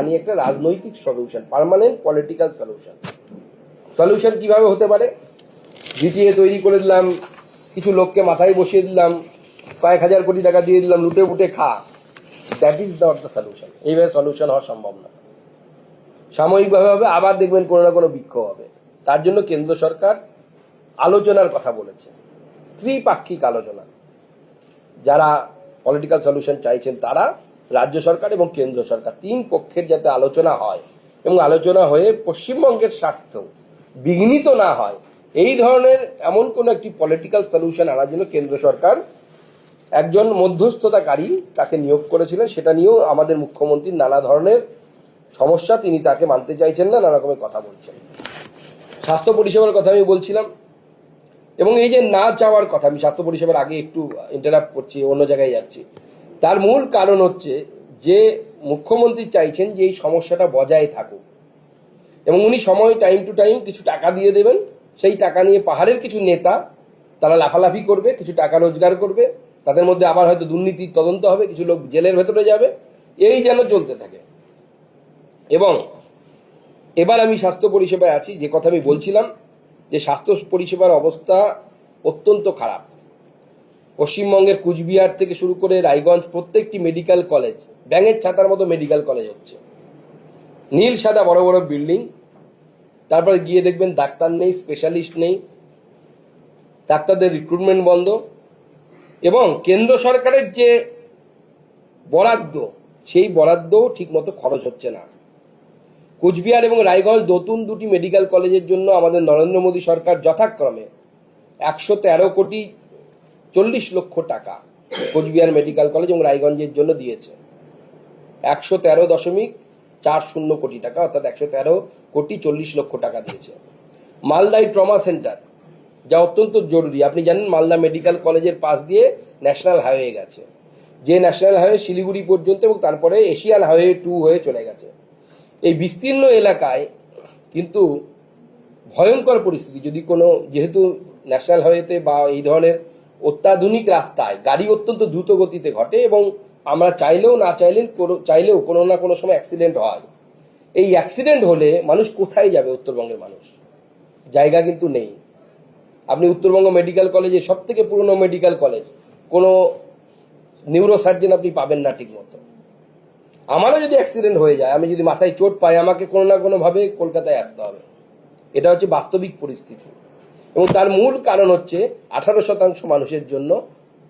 আমি একটা রাজনৈতিক solution permanent political solution solution কীভাবে হতে পারে? জিটিএ তৈরি করে দিলাম, কিছু লোককে মাথায় বসিয়ে দিলাম, কয়েক হাজার কোটি টাকা দিয়ে দিলাম, লুটে ফুটে খা। That is not the solution এইভাবে সলিউশন হওয়া সম্ভব না। সাময়িকভাবে হবে, আবার দেখবেন কোনো না কোনো বিক্ষোভ হবে। তার জন্য কেন্দ্র সরকার আলোচনার কথা বলেছে। ত্রিপাক্ষিক আলোচনা। যারা পলিটিক্যাল সলিউশন চাইছেন তারা রাজ্য সরকার এবং কেন্দ্র সরকার, তিন পক্ষের যাতে আলোচনা হয় এবং আলোচনা হয়ে পশ্চিমবঙ্গের স্বার্থ বিঘ্নিত না হয়, এই ধরনের এমন কোন একটি পলিটিক্যাল সলিউশন আনার জন্য কেন্দ্র সরকার একজন মধ্যস্থতাকারী তাকে নিয়োগ করেছিলেন, সেটা নিয়েও আমাদের মুখ্যমন্ত্রীর নানা ধরনের সমস্যা তিনি তাকে মানতে চাইছেন না, নানা রকমের কথা বলছেন। স্বাস্থ্য পরিষেবার কথা আমি বলছিলাম এবং এই যে না চাওয়ার কথা, আমি স্বাস্থ্য পরিষেবার আগে একটু ইন্টারাপ্ট করছি, অন্য জায়গায় যাচ্ছি। তার মূল কারণ হচ্ছে যে মুখ্যমন্ত্রী চাইছেন যে এই সমস্যাটা বজায় থাকুক। এবং উনি সময় টাইম টু টাইম কিছু টাকা দিয়ে দেবেন। সেই টাকা নিয়ে পাহাড়ের কিছু নেতা তারা লাফালাফি করবে, কিছু টাকা রোজগার করবে। তাদের মধ্যে আবার হয়তো দুর্নীতির তদন্ত হবে, কিছু লোক জেলের ভেতরে যাবে। এই যেন চলতে থাকে। এবং এবার আমি স্বাস্থ্য পরিষেবায় আছি। যে কথা আমি বলছিলাম, যে স্বাস্থ্য পরিষেবার অবস্থা অত্যন্ত খারাপ। পশ্চিমবঙ্গের কুচবিহার থেকে শুরু করে রায়গঞ্জ প্রত্যেকটি মেডিকেল কলেজ ব্যাঙের ছাতার মতো মেডিকেল কলেজ হচ্ছে। নীল, সাদা বড় বড় বিল্ডিং তারপরে গিয়ে দেখবেন ডাক্তার নেই স্পেশালিস্ট নেই, ডাক্তারদের রিক্রুটমেন্ট বন্ধ এবং কেন্দ্র সরকারের যে বরাদ্দ, সেই বরাদ্দ ঠিকমতো খরচ হচ্ছে না। কুচবিহার এবং রায়গঞ্জ নতুন দুটি মেডিকেল কলেজের জন্য আমাদের নরেন্দ্র মোদী সরকার যথাক্রমে একশো তেরো কোটি চল্লিশ লক্ষ টাকা কোচবিহার মেডিকেল কলেজ এবং রায়গঞ্জের জন্য দিয়েছে। একশো তেরো দশমিক চার শূন্য কোটি টাকা, অর্থাৎ একশো তেরো কোটি চল্লিশ লক্ষ টাকা দিয়েছে। মালদাই ট্রমা সেন্টার, যা অত্যন্ত জরুরি। আপনি জানেন মালদা মেডিকেল কলেজের পাশ দিয়ে ন্যাশনাল হাইওয়ে গেছে। যে ন্যাশনাল হাইওয়ে শিলিগুড়ি পর্যন্ত এবং তারপরে এশিয়ান হাইওয়ে টু হয়ে চলে গেছে। এই বিস্তীর্ণ এলাকায় কিন্তু ভয়ঙ্কর পরিস্থিতি। যদি কোনো, যেহেতু ন্যাশনাল হাইওয়েতে বা এই ধরনের অত্যাধুনিক রাস্তায় গাড়ি অত্যন্ত দ্রুত গতিতে ঘটে এবং আমরা চাইলেও না চাইলেন কোনো- চাইলেও কোনো না কোনো সময় অ্যাক্সিডেন্ট হয়। এই অ্যাক্সিডেন্ট হলে মানুষ কোথায় যাবে উত্তরবঙ্গের মানুষ? জায়গা কিন্তু নেই। আপনি উত্তরবঙ্গ মেডিকেল কলেজে সব থেকে পুরনো মেডিকেল কলেজ কোনো নিউরো সার্জন আপনি পাবেন না ঠিক মতো আমারও যদি অ্যাক্সিডেন্ট হয়ে যায়, আমি যদি মাথায় চোট পাই, আমাকে কোনো না কোনোভাবে কলকাতায় আসতে হবে। এটা হচ্ছে বাস্তবিক পরিস্থিতি। এবং তার মূল কারণ হচ্ছে আঠারো শতাংশ মানুষের জন্য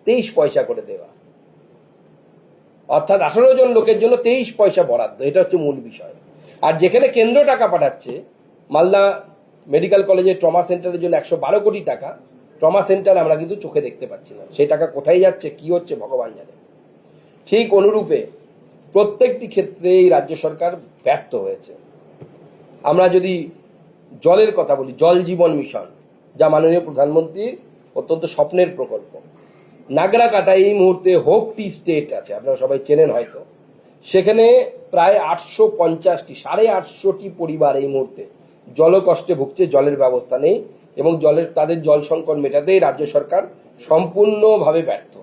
তেইশ পয়সা করে দেওয়া। অর্থাৎ আঠারো জন লোকের জন্য তেইশ পয়সা বরাদ্দ, এটা হচ্ছে মূল বিষয়। আর যেখানে কেন্দ্র টাকা পাঠাচ্ছে, মালদা মেডিকেল কলেজের ট্রমা সেন্টারের জন্য একশো বারো কোটি টাকা, ট্রমা সেন্টার আমরা কিন্তু চোখে দেখতে পাচ্ছি না। সেই টাকা কোথায় যাচ্ছে, কি হচ্ছে, ভগবান জানে। ঠিক অনুরূপে প্রত্যেকটি ক্ষেত্রে এই রাজ্য সরকার ব্যর্থ হয়েছে। আমরা যদি জলের কথা বলি, জল জীবন মিশন যা মাননীয় প্রধানমন্ত্রীর অত্যন্ত স্বপ্নের প্রকল্প। নাগরাকাটা এই মুহূর্তে হোপ টি স্টেট আছে, আপনারা সবাই চেনেন হয়তো। সেখানে প্রায় আটশো পঞ্চাশটি, সাড়ে আটশোটি পরিবার এই মুহূর্তে জলকষ্টে ভুগছে, জলের ব্যবস্থা নেই এবং জলের, তাদের জল সংকট মেটাতেই রাজ্য সরকার সম্পূর্ণভাবে ব্যর্থ।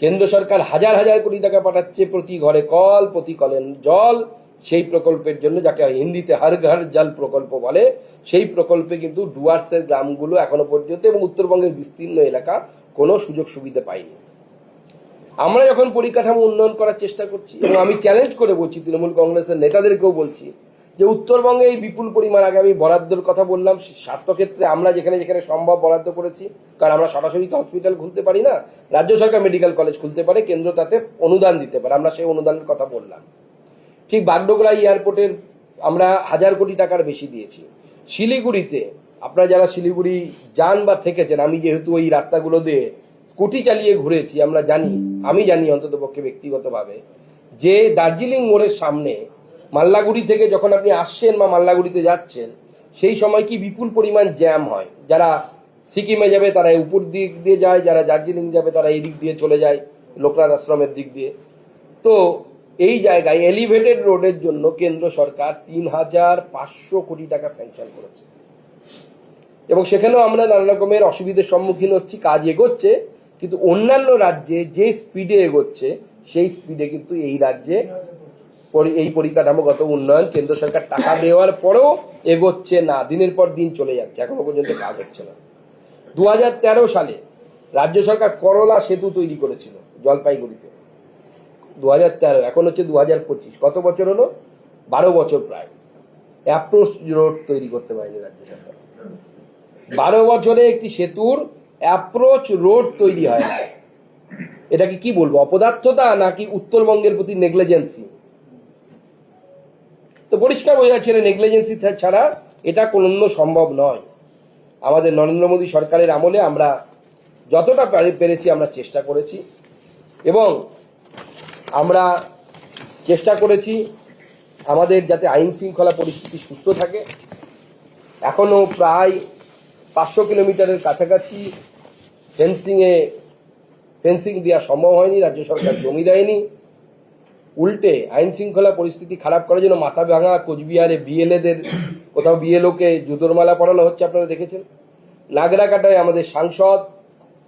কেন্দ্র সরকার হাজার হাজার কোটি টাকা পাঠাচ্ছে প্রতি ঘরে কল, প্রতি কলেন জল সেই প্রকল্পের জন্য যাকে হিন্দিতে হর ঘর জল প্রকল্প বলে, সেই প্রকল্পে কিন্তু ডুয়ার্সের গ্রামগুলো এখনও পর্যন্ত এবং উত্তরবঙ্গের বিস্তীর্ণ এলাকা কোনো সুযোগ সুবিধা পায়নি। আমরা যখন পরিকাঠামো উন্নয়ন করার চেষ্টা করছি এবং আমি চ্যালেঞ্জ করে বলছি, তৃণমূল কংগ্রেসের নেতাদেরকেও বলছি, যে উত্তরবঙ্গে এই বিপুল পরিমাণ আগে আমি বরাদ্দর কথা বললাম, স্বাস্থ্যক্ষেত্রে আমরা যেখানে যেখানে সম্ভব বরাদ্দ করেছি, কারণ আমরা সরাসরি তো হসপিটাল খুলতে পারি না, রাজ্য সরকার মেডিকেল কলেজ খুলতে পারে, কেন্দ্র তাতে অনুদান দিতে পারে, আমরা সেই অনুদানের কথা বললাম। ঠিক বাগডোগরা এয়ারপোর্টের আমরা হাজার কোটি টাকার বেশি দিয়েছি। শিলিগুড়িতে আপনারা যারা শিলিগুড়ি যান বা থেকেছেন, আমি যেহেতু ওই রাস্তাগুলো দিয়ে স্কুটি চালিয়ে ঘুরেছি, আমরা জানি, আমি জানি অন্তত পক্ষে ব্যক্তিগতভাবে, যে দার্জিলিং মোড়ের সামনে মাল্লাগুড়ি থেকে যখন আপনি আসছেন বা মাল্লাগুড়িতে যাচ্ছেন, সেই সময় কি বিপুল পরিমাণ জ্যাম হয়? যারা সিকিমে যাবে তারা উপর দিক দিয়ে যায়, যারা দার্জিলিং যাবে তারা এই দিক দিয়ে চলে যায়, লোকনাথ আশ্রমের দিক দিয়ে। তো এই জায়গায় এলিভেটেড রোডের জন্য কেন্দ্র সরকার তিন হাজার পাঁচশো কোটি টাকা স্যাংশন করেছে। এবং সেখানেও আমরা নানা রকমের অসুবিধার সম্মুখীন হচ্ছি, কাজ এগোচ্ছে, কিন্তু অন্যান্য রাজ্যে যে স্পিডে এগোচ্ছে, সেই স্পিডে কিন্তু এই রাজ্যে এই পরিকাঠামোগত উন্নয়ন কেন্দ্র সরকার টাকা দেওয়ার পরেও এগোচ্ছে না। দিনের পর দিন চলে যাচ্ছে, এখনও পর্যন্ত কাজ হচ্ছে না। দু হাজার তেরো সালে রাজ্য সরকার করলা সেতু তৈরি করেছিল জলপাইগুড়িতে। দু হাজার তেরো, এখন হচ্ছে দু হাজার পঁচিশ। কত বছর হলো? বারো বছর প্রায়। অ্যাপ্রোচ রোড তৈরি করতে পারেনি রাজ্য সরকার। বারো বছরে একটি সেতুর অ্যাপ্রোচ রোড তৈরি হয়। এটাকে কি বলব? অপদার্থতা নাকি উত্তরবঙ্গের প্রতি নেগলেজেন্সি তো পরিষ্কার বোঝা যাচ্ছে নেগলিজেন্সি ছাড়া এটা কোনো সম্ভব নয়। আমাদের নরেন্দ্র মোদী সরকারের আমলে আমরা যতটা পেরেছি আমরা চেষ্টা করেছি। এবং আমরা চেষ্টা করেছি আমাদের যাতে আইন শৃঙ্খলা পরিস্থিতি সুস্থ থাকে। এখনও প্রায় পাঁচশো কিলোমিটারের কাছাকাছি ফেন্সিংয়ে ফেন্সিং দেওয়া সম্ভব হয়নি, রাজ্য সরকার জমি দেয়নি। উল্টে আইন শৃঙ্খলা পরিস্থিতি খারাপ করার জন্য মাথা ভাঙা কোচবিহারে বিএলএদের, কোথাও বিএলওকে জুতোর মালা পরানো হচ্ছে আপনারা দেখেছেন। নাগরাকাটায় আমাদের সাংসদ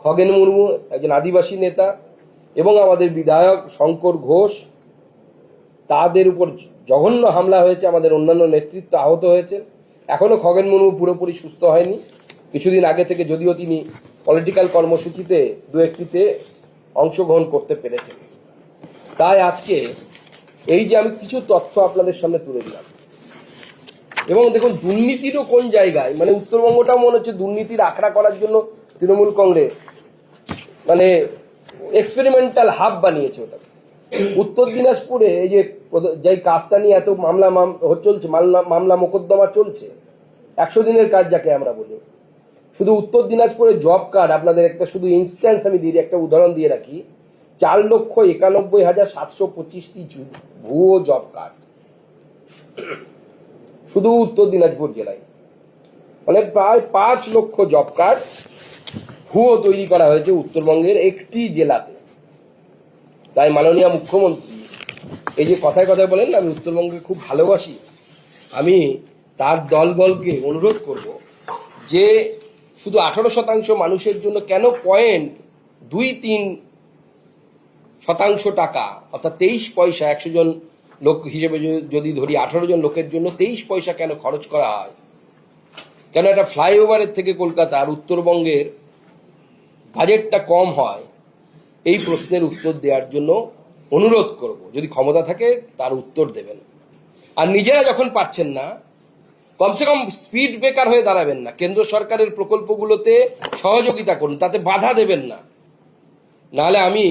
খগেন মুর্মু, একজন আদিবাসী নেতা এবং আমাদের বিধায়ক শঙ্কর ঘোষ, তাদের উপর জঘন্য হামলা হয়েছে, আমাদের অন্যান্য নেতৃত্ব আহত হয়েছে এখনও খগেন মুর্মু পুরোপুরি সুস্থ হয়নি। কিছুদিন আগে থেকে যদিও তিনি পলিটিক্যাল কর্মসূচিতে দু একটিতে অংশগ্রহণ করতে পেরেছেন। তাই আজকে এই যে আমি কিছু তথ্য আপনাদের সামনে তুলে দিলাম। এবং দেখুন, দুর্নীতিরও কোন জায়গায় মানে উত্তরবঙ্গটাও মনে হচ্ছে দুর্নীতির আখড়া করার জন্য তৃণমূল কংগ্রেস মানে এক্সপেরিমেন্টাল হাব বানিয়েছে ওটা উত্তর দিনাজপুরে এই যে যে কাজটা নিয়ে এত মামলা মাম- চলছে, মামলা মামলা মোকদ্দমা চলছে, একশো দিনের কাজ যাকে আমরা বলি। শুধু উত্তর দিনাজপুরে জব কার্ড আপনাদের একটা শুধু ইনস্ট্যান্স আমি দিই একটা উদাহরণ দিয়ে রাখি। চার লক্ষ একানব্বই হাজার সাতশো পঁচিশটি ভুয়ো জব কার্ড শুধু উত্তর দিনাজপুর জেলায়। মানে প্রায় পাঁচ লক্ষ জব কার্ড ভুয়ো তৈরি করা হয়েছে উত্তরবঙ্গের একটি জেলাতে। তাই মাননীয় মুখ্যমন্ত্রী, এই যে কথায় কথায় বলেন আমি উত্তরবঙ্গকে খুব ভালোবাসি, আমি তার দলবলকে অনুরোধ করব যে শুধু আঠারো শতাংশ মানুষের জন্য কেন পয়েন্ট দুই তিন শতাংশ টাকা, অর্থাৎ তেইশ পয়সা একশো জন লোক হিসেবে যদি ধরি আঠারো জন লোকের জন্য তেইশ পয়সা কেন খরচ করা হয়? কেন একটা ফ্লাইওভারের থেকে কলকাতার উত্তরবঙ্গের বাজেটটা কম হয়, এই প্রশ্নের উত্তর দেওয়ার জন্য অনুরোধ করব। যদি ক্ষমতা থাকে, তার উত্তর দেবেন। আর নিজেরা যখন পারছেন না, কমসে কম স্পিড ব্রেকার হয়ে দাঁড়াবেন না। কেন্দ্র সরকারের প্রকল্পগুলোতে সহযোগিতা করুন, তাতে বাধা দেবেন না। নাহলে আমি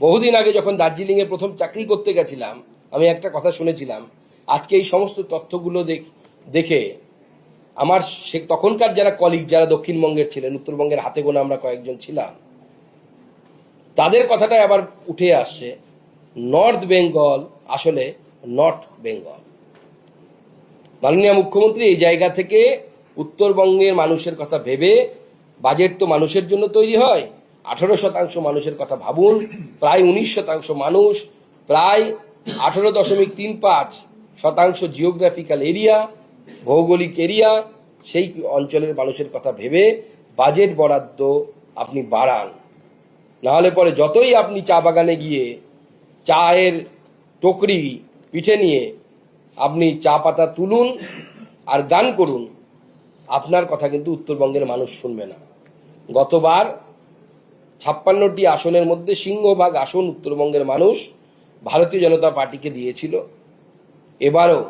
বহুদিন আগে যখন দার্জিলিংয়ে প্রথম চাকরি করতে গেছিলাম, আমি একটা কথা শুনেছিলাম, আজকে এই সমস্ত তথ্যগুলো দেখে আমার সে তখনকার যারা কলিগ যারা দক্ষিণবঙ্গের ছিলেন, উত্তরবঙ্গের হাতে গোনা আমরা কয়েকজন ছিলাম, তাদের কথাটাই আবার উঠে আসছে নর্থ বেঙ্গল আসলে নর্থ বেঙ্গল মাননীয় মুখ্যমন্ত্রী, এই জায়গা থেকে উত্তরবঙ্গের মানুষের কথা ভেবে বাজেট তো মানুষের জন্য তৈরি হয়, আঠারো শতাংশ মানুষের কথা ভাবুন, প্রায় উনিশ শতাংশ মানুষ, প্রায় আঠারো দশমিক তিন পাঁচ শতাংশ জিওগ্রাফিক্যাল এরিয়া ভৌগোলিক এরিয়া, সেই অঞ্চলের মানুষের কথা ভেবে বাজেট বরাদ্দ আপনি বাড়ান। নাহলে পরে যতই আপনি চা বাগানে গিয়ে চায়ের টকরি পিঠে নিয়ে আপনি চা পাতা তুলুন আর গান করুন, আপনার কথা কিন্তু উত্তরবঙ্গের মানুষ শুনবে না। গতবার ছাপ্পান্নটি আসনের মধ্যে সিংহভাগ আসন উত্তরবঙ্গের মানুষ ভারতীয় জনতা পার্টিকে দিয়েছিল। এবারও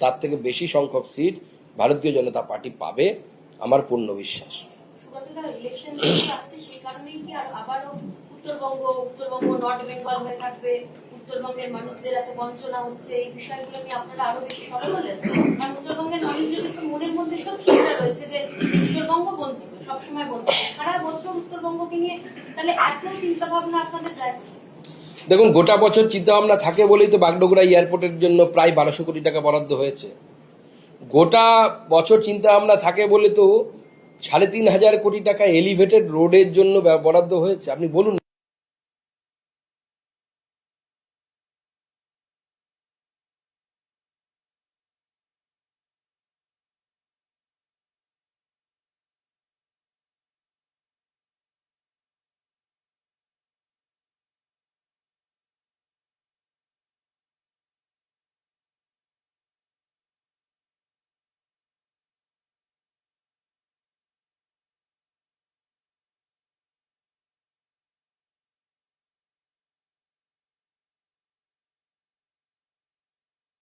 তার থেকে বেশি সংখ্যক সিট ভারতীয় জনতা পার্টি পাবে, আমার পূর্ণ বিশ্বাস। উত্তরবঙ্গ বঞ্চনা হচ্ছে, এই বিষয়গুলো আপনারা আরও বেশি মনের মধ্যে সব রয়েছে যে উত্তরবঙ্গ বঞ্চিত, সবসময় বঞ্চিত। সারা বছর উত্তরবঙ্গকে নিয়ে তাহলে এত চিন্তা ভাবনা আপনাদের যায় দেখুন, গোটা বছর চিন্তা ভাবনা থাকে বলেই তো বাগডোগরা এয়ারপোর্টের জন্য প্রায় বারোশো কোটি টাকা বরাদ্দ হয়েছে। গোটা বছর চিন্তা ভাবনা থাকে বলে তো সাড়ে তিন হাজার কোটি টাকা এলিভেটেড রোডের জন্য বরাদ্দ হয়েছে। আপনি বলুন